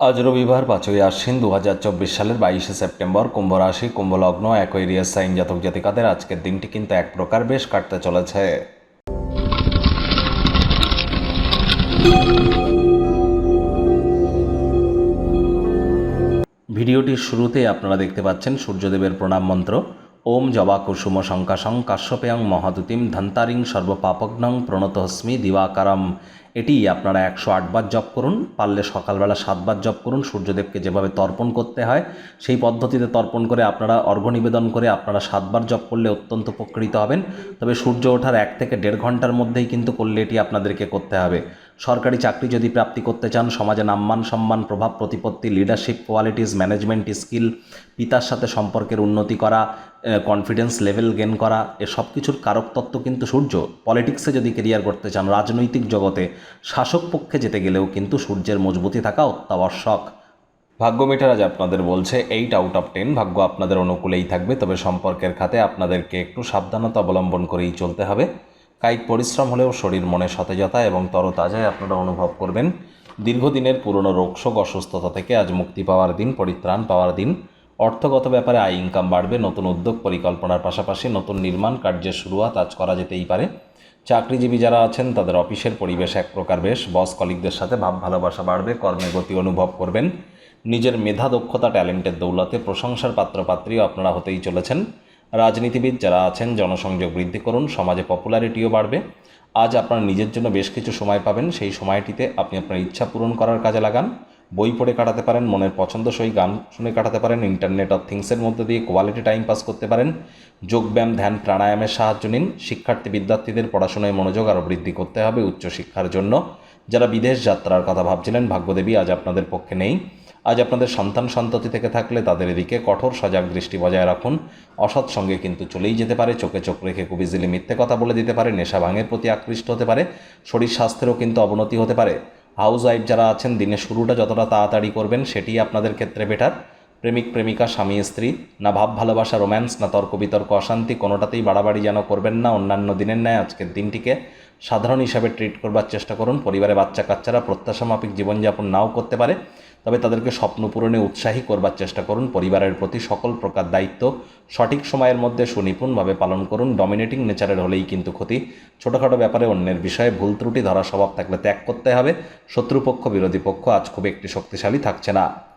আজ রবিবার পাঁচই আশ্বিন দু হাজার চব্বিশ সালের বাইশে সেপ্টেম্বর কুম্ভ রাশি কুম্ভ লগ্ন অ্যাকোয়েরিয়াস সাইন জাতক জাতিকাদের আজকের দিনটি কিন্তু এক প্রকার বেশ কাটতে চলেছে। ভিডিওটির শুরুতে আপনারা দেখতে পাচ্ছেন সূর্যদেবের প্রণাম মন্ত্র। ওম জবা কুসুম শঙ্কাশং কাশ্যপেয়ং মহাদুতিম ধন্তারিং সর্বপাপগ্নং প্রণতহস্মি দিবাকারম। এটি আপনারা একশো আটবার জপ করুন, পারলে সকালবেলা সাতবার জপ করুন, সূর্যদেবকে যেভাবে তর্পণ করতে হয়, সেই পদ্ধতিতে তর্পণ করে আপনারা অর্ঘ্য নিবেদন করে আপনারা সাতবার জপ করলে অত্যন্ত উপকৃত হবেন। তবে সূর্য ওঠার এক থেকে দেড় ঘণ্টার মধ্যেই কিন্তু করলে এটি আপনাদেরকে করতে হবে। সরকারি চাকরি যদি প্রাপ্তি করতে চান, সমাজে নাম্মান সম্মান, প্রভাব প্রতিপত্তি লিডারশিপ কোয়ালিটিস ম্যানেজমেন্ট স্কিল পিতার সাথে সম্পর্কের উন্নতি করা কনফিডেন্স লেভেল গেন করা, এ সব কিছুর কারক তত্ত্ব কিন্তু সূর্য। পলিটিক্সে যদি কেরিয়ার করতে চান, রাজনৈতিক জগতে শাসক পক্ষে যেতে গেলেও কিন্তু সূর্যের মজবুতি থাকা অত্যাবশ্যক। ভাগ্য মিটার আজ আপনাদের বলছে এইট আউট অফ টেন ভাগ্য আপনাদের অনুকূলেই থাকবে, তবে সম্পর্কের খাতে আপনাদেরকে একটু সাবধানতা অবলম্বন করেই চলতে হবে। কায়িক পরিশ্রম হলেও শরীর মনে সতেজতা এবং তরতাজায় আপনারা অনুভব করবেন। দীর্ঘদিনের পুরনো রোগশোক অসুস্থতা থেকে আজ মুক্তি পাওয়ার দিন, পরিত্রাণ পাওয়ার দিন। অর্থগত ব্যাপারে আয় ইনকাম বাড়বে, নতুন উদ্যোগ পরিকল্পনার পাশাপাশি নতুন নির্মাণ কার্যের শুরুয়াত আজ করা যেতেই পারে। চাকরিজীবী যারা আছেন, তাদের অফিসের পরিবেশ এক প্রকার বেশ। বস কলিকদের সাথে ভাব ভালোবাসা বাড়বে, কর্মে গতি অনুভব করবেন। নিজের মেধা, দক্ষতা, ট্যালেন্টের দৌলতে প্রশংসার পাত্রপাত্রীও আপনারা হতেই চলেছেন। রাজনীতিবিদ যারা আছেন, জনসংযোগ বৃদ্ধি করুন, সমাজে পপুলারিটিও বাড়বে। আজ আপনার নিজের জন্য বেশ কিছু সময় পাবেন, সেই সময়টিতে আপনি আপনার ইচ্ছা পূরণ করার কাজে লাগান। বই পড়ে কাটাতে পারেন, মনের পছন্দসই গান শুনে কাটাতে পারেন ইন্টারনেট অফ থিংসের মধ্যে দিয়ে কোয়ালিটি টাইম পাস করতে পারেন। যোগব্যায়াম ধ্যান, প্রাণায়ামের সাহায্য নিন। শিক্ষার্থী বিদ্যার্থীদের পড়াশোনায় মনোযোগ আরও বৃদ্ধি করতে হবে উচ্চশিক্ষার জন্য। যারা বিদেশ যাত্রার কথা ভাবছিলেন, ভাগ্যদেবী আজ আপনাদের পক্ষে নেই। আজ আপনাদের সন্তান সন্ততি থেকে থাকলে তাদের এদিকে কঠোর সজাগ দৃষ্টি বজায় রাখুন। অসৎ সঙ্গে কিন্তু চলেই যেতে পারে, চোখে চোখ রেখে খুব ইজিলি মিথ্যে কথা বলে দিতে পারে, নেশা ভাঙের প্রতি আকৃষ্ট হতে পারে, শরীর স্বাস্থ্যেরও কিন্তু অবনতি হতে পারে। হাউস ওয়াইফ যারা আছেন, দিনের শুরুটা যতটা তাড়াতাড়ি করবেন সেটি আপনাদের ক্ষেত্রে বেটার প্রেমিক, প্রেমিকা, স্বামী, স্ত্রী, না ভাব, ভালোবাসা রোম্যান্স না তর্ক বিতর্ক অশান্তি, কোনোটাতেই বাড়াবাড়ি যেন করবেন না। অন্যান্য দিনের ন্যায় আজকের দিনটিকে সাধারণ হিসাবে ট্রিট করবার চেষ্টা করুন। পরিবারে বাচ্চা কাচ্চারা প্রত্যাশামাফিক জীবনযাপন নাও করতে পারে, তবে তাদেরকে স্বপ্ন পূরণে উৎসাহী করবার চেষ্টা করুন। পরিবারের প্রতি সকল প্রকার দায়িত্ব সঠিক সময়ের মধ্যে সুনিপুণভাবে পালন করুন। ডমিনেটিং নেচারের হলেই কিন্তু ক্ষতি। ছোটোখাটো ব্যাপারে অন্যের বিষয়ে ভুল ত্রুটি ধরা স্বভাব থাকলে ত্যাগ করতে হবে। শত্রুপক্ষ, বিরোধী পক্ষ আজ খুব একটি শক্তিশালী থাকছে না।